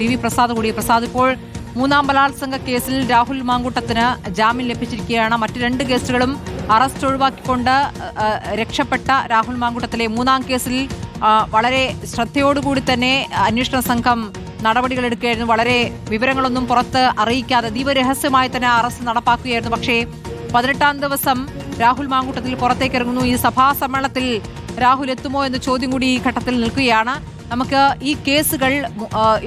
T V Prasad കൂടി. പ്രസാദ് ഇപ്പോൾ മൂന്നാം ബലാത്സംഗ കേസിൽ രാഹുൽ മാങ്കൂട്ടത്തിന് ജാമ്യം ലഭിച്ചിരിക്കുകയാണ്. മറ്റ് രണ്ട് കേസുകളും അറസ്റ്റ് ഒഴിവാക്കിക്കൊണ്ട് രക്ഷപ്പെട്ട രാഹുൽ മാങ്കൂട്ടത്തിലെ മൂന്നാം കേസിൽ വളരെ ശ്രദ്ധയോടുകൂടി തന്നെ അന്വേഷണ സംഘം നടപടികൾ എടുക്കുകയായിരുന്നു. വളരെ വിവരങ്ങളൊന്നും പുറത്ത് അറിയിക്കാതെ ദീപരഹസ്യമായി തന്നെ അറസ്റ്റ് നടപ്പാക്കുകയായിരുന്നു. പക്ഷേ പതിനെട്ടാം ദിവസം രാഹുൽ മാങ്കൂട്ടത്തിൽ പുറത്തേക്ക് ഇറങ്ങുന്നു ഈ സഭാ സമ്മേളനത്തിൽ രാഹുൽ എത്തുമോ എന്ന ചോദ്യം കൂടി ഈ ഘട്ടത്തിൽ നിൽക്കുകയാണ്. നമുക്ക് ഈ കേസുകൾ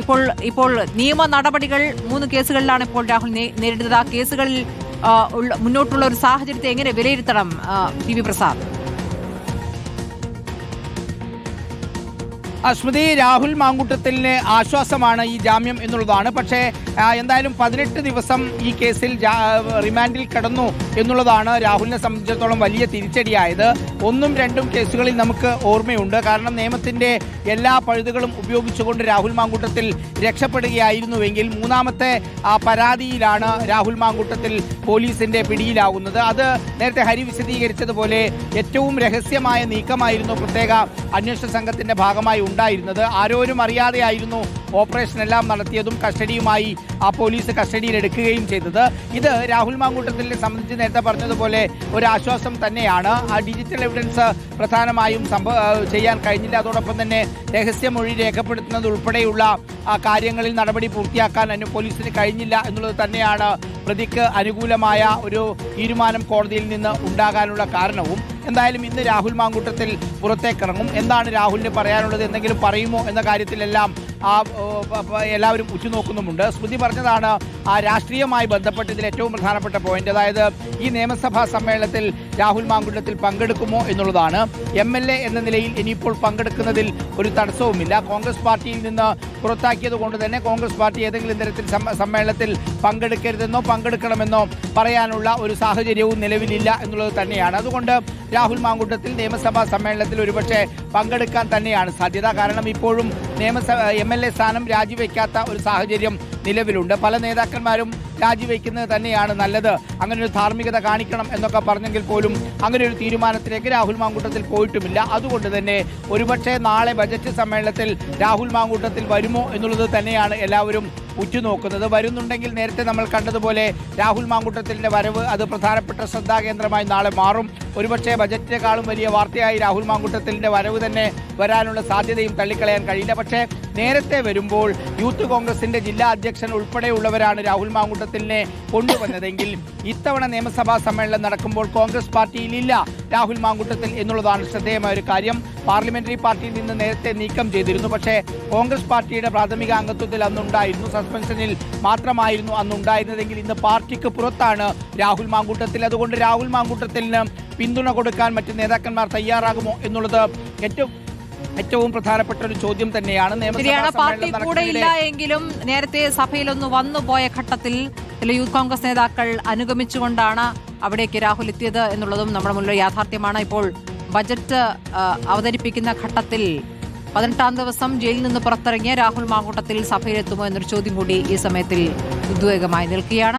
ഇപ്പോൾ ഇപ്പോൾ നിയമ നടപടികൾ മൂന്ന് കേസുകളിലാണ് ഇപ്പോൾ രാഹുൽ നേരിടുന്നത്. ആ കേസുകളിൽ മുന്നോട്ടുള്ള ഒരു സാഹചര്യത്തെ എങ്ങനെ വിലയിരുത്തണം പി വി പ്രസാദ്? സ്മൃതി രാഹുൽ മാങ്കൂട്ടത്തിന് ആശ്വാസമാണ് ഈ ജാമ്യം എന്നുള്ളതാണ്. പക്ഷേ എന്തായാലും പതിനെട്ട് ദിവസം ഈ കേസിൽ റിമാൻഡിൽ കിടന്നു എന്നുള്ളതാണ് രാഹുലിനെ സംബന്ധിച്ചിടത്തോളം വലിയ തിരിച്ചടിയായത്. ഒന്നും രണ്ടും കേസുകളിൽ നമുക്ക് ഓർമ്മയുണ്ട്. കാരണം നിയമത്തിന്റെ എല്ലാ പഴുതുകളും ഉപയോഗിച്ചുകൊണ്ട് രാഹുൽ മാങ്കൂട്ടത്തിൽ രക്ഷപ്പെടുകയായിരുന്നുവെങ്കിൽ മൂന്നാമത്തെ പരാതിയിലാണ് രാഹുൽ മാങ്കൂട്ടത്തിൽ പോലീസിന്റെ പിടിയിലാകുന്നത് അത് നേരത്തെ ഹരി വിശദീകരിച്ചതുപോലെ ഏറ്റവും രഹസ്യമായ നീക്കമായിരുന്നു പ്രത്യേക അന്വേഷണ സംഘത്തിന്റെ ഭാഗമായി ഉണ്ടായിരുന്നത്. ആരോരും അറിയാതെയായിരുന്നു ഓപ്പറേഷൻ എല്ലാം നടത്തിയതും കസ്റ്റഡിയുമായി ആ പോലീസ് കസ്റ്റഡിയിൽ എടുക്കുകയും ചെയ്തത്. ഇത് രാഹുൽ മാങ്കൂട്ടത്തിനെ സംബന്ധിച്ച് നേരത്തെ പറഞ്ഞതുപോലെ ഒരു ആശ്വാസം തന്നെയാണ്. ആ ഡിജിറ്റൽ എവിഡൻസ് പ്രധാനമായും സംഭവ ചെയ്യാൻ കഴിഞ്ഞില്ല. അതോടൊപ്പം തന്നെ രഹസ്യമൊഴി രേഖപ്പെടുത്തുന്നത് ഉൾപ്പെടെയുള്ള ആ, കാര്യങ്ങളിൽ നടപടി പൂർത്തിയാക്കാൻ അനു പോലീസിന് കഴിഞ്ഞില്ല എന്നുള്ളത് തന്നെയാണ് പ്രതിക്ക് അനുകൂലമായ ഒരു തീരുമാനം കോടതിയിൽ നിന്ന് ഉണ്ടാകാനുള്ള കാരണവും. എന്തായാലും ഇന്ന് രാഹുൽ മാങ്കൂട്ടത്തിൽ പുറത്തേക്കിറങ്ങും. എന്താണ് രാഹുലിന് പറയാനുള്ളത്? എന്തെങ്കിലും പറയുമോ? എന്ന കാര്യത്തിലെല്ലാം എല്ലാവരും ഉറ്റുനോക്കുന്നുമുണ്ട്. സ്മൃതി പറഞ്ഞതാണ് ആ രാഷ്ട്രീയമായി ബന്ധപ്പെട്ട് ഇതിൽ ഏറ്റവും പ്രധാനപ്പെട്ട പോയിന്റ് അതായത് ഈ നിയമസഭാ സമ്മേളനത്തിൽ രാഹുൽ മാങ്കുണ്ടത്തിൽ പങ്കെടുക്കുമോ എന്നുള്ളതാണ്. എം എൽ എ എന്ന നിലയിൽ ഇനിയിപ്പോൾ പങ്കെടുക്കുന്നതിൽ ഒരു തടസ്സവുമില്ല. കോൺഗ്രസ് പാർട്ടിയിൽ നിന്ന് പുറത്താക്കിയത് കൊണ്ട് തന്നെ കോൺഗ്രസ് പാർട്ടി ഏതെങ്കിലും തരത്തിൽ സമ്മേളനത്തിൽ പങ്കെടുക്കരുതെന്നോ പങ്കെടുക്കണമെന്നോ പറയാനുള്ള ഒരു സാഹചര്യവും നിലവിലില്ല എന്നുള്ളത് തന്നെയാണ്. അതുകൊണ്ട് രാഹുൽ മാങ്കൂട്ടത്തിൽ നിയമസഭാ സമ്മേളനത്തിൽ ഒരുപക്ഷെ പങ്കെടുക്കാൻ തന്നെയാണ് സാധ്യത. കാരണം ഇപ്പോഴും നിയമസഭ എം എൽ എ സ്ഥാനം രാജിവെക്കാത്ത ഒരു സാഹചര്യം നിലവിലുണ്ട്. പല നേതാക്കന്മാരും രാജിവെക്കുന്നത് തന്നെയാണ് നല്ലത്. അങ്ങനെ ഒരു ധാർമ്മികത കാണിക്കണം എന്നൊക്കെ പറഞ്ഞെങ്കിൽ പോലും അങ്ങനെ ഒരു തീരുമാനത്തിലേക്ക് രാഹുൽ മാങ്കൂട്ടത്തിൽ പോയിട്ടുമില്ല. അതുകൊണ്ട് തന്നെ ഒരുപക്ഷെ നാളെ ബജറ്റ് സമ്മേളനത്തിൽ രാഹുൽ മാങ്കൂട്ടത്തിൽ വരുമോ എന്നുള്ളത് തന്നെയാണ് എല്ലാവരും ഉറ്റുനോക്കുന്നത്. വരുന്നുണ്ടെങ്കിൽ നേരത്തെ നമ്മൾ കണ്ടതുപോലെ രാഹുൽ മാങ്കൂട്ടത്തിന്റെ വരവ് അത് പ്രധാനപ്പെട്ട ശ്രദ്ധാകേന്ദ്രമായി നാളെ മാറും. ഒരുപക്ഷെ ബജറ്റിനേക്കാളും വലിയ വാർത്തയായി രാഹുൽ മാങ്കൂട്ടത്തിന്റെ വരവ് തന്നെ വരാനുള്ള സാധ്യതയും തള്ളിക്കളയാൻ കഴിയില്ല. പക്ഷേ നേരത്തെ വരുമ്പോൾ യൂത്ത് കോൺഗ്രസിന്റെ ജില്ലാ അധ്യക്ഷൻ ഉൾപ്പെടെയുള്ളവരാണ് രാഹുൽ മാങ്കൂട്ടത്തിനെ കൊണ്ടുവന്നതെങ്കിൽ ഇത്തവണ നിയമസഭാ സമ്മേളനം നടക്കുമ്പോൾ കോൺഗ്രസ് പാർട്ടിയിലില്ല രാഹുൽ മാങ്കൂട്ടത്തിൽ എന്നുള്ളതാണ് ശ്രദ്ധേയമായ ഒരു കാര്യം. പാർലമെന്ററി പാർട്ടിയിൽ നിന്ന് നേരത്തെ നീക്കം ചെയ്തിരുന്നു. പക്ഷേ കോൺഗ്രസ് പാർട്ടിയുടെ പ്രാഥമിക അംഗത്വത്തിൽ അന്നുണ്ടായിരുന്നു. സസ്പെൻഷനിൽ മാത്രമായിരുന്നു അന്നുണ്ടായിരുന്നതെങ്കിൽ ഇന്ന് പാർട്ടിക്ക് പുറത്താണ് രാഹുൽ മാങ്കൂട്ടത്തിൽ. അതുകൊണ്ട് രാഹുൽ മാങ്കൂട്ടത്തിന് പിന്തുണ കൊടുക്കാൻ മറ്റ് നേതാക്കന്മാർ തയ്യാറാകുമോ എന്നുള്ളത് ഏറ്റവും ഏറ്റവും പ്രധാനപ്പെട്ട ഒരു ചോദ്യം തന്നെയാണ് ശരിയാണ് പാർട്ടി കൂടെ ഇല്ല എങ്കിലും നേരത്തെ സഭയിലൊന്ന് വന്നു പോയ ഘട്ടത്തിൽ ചില യൂത്ത് കോൺഗ്രസ് നേതാക്കൾ അനുഗമിച്ചുകൊണ്ടാണ് അവിടേക്ക് രാഹുൽ എത്തിയത് എന്നുള്ളതും നമ്മുടെ മുന്നിൽ യാഥാർത്ഥ്യമാണ്. ഇപ്പോൾ ബജറ്റ് അവതരിപ്പിക്കുന്ന ഘട്ടത്തിൽ പതിനെട്ടാം ദിവസം ജയിലിൽ നിന്ന് പുറത്തിറങ്ങിയ രാഹുൽ മാങ്കൂട്ടത്തിൽ സഭയിലെത്തുമോ എന്നൊരു ചോദ്യം കൂടി ഈ സമയത്തിൽ ഉദ്വേഗമായി നിൽക്കുകയാണ്.